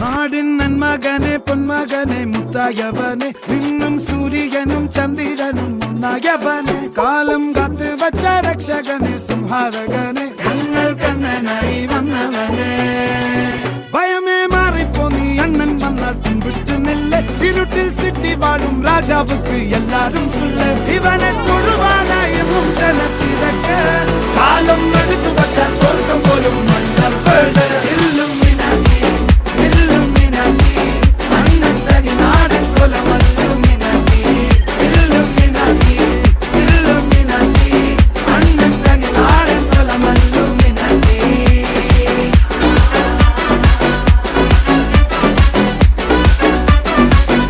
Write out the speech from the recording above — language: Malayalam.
നാടിൻ നന്മകനെ പൊന്മകനെ മുത്തായവനെ നിന്നും സൂര്യനും ചന്ദ്രനും ഒന്നായവനെ കാലം കാത്ത് വച്ച രക്ഷകനെ സംഹാരകനെ ഞങ്ങൾ കണ്ണനായി വന്നവനെ ராஜாவுக்கு எல்லாரும் சொல்ல இவனுக்கு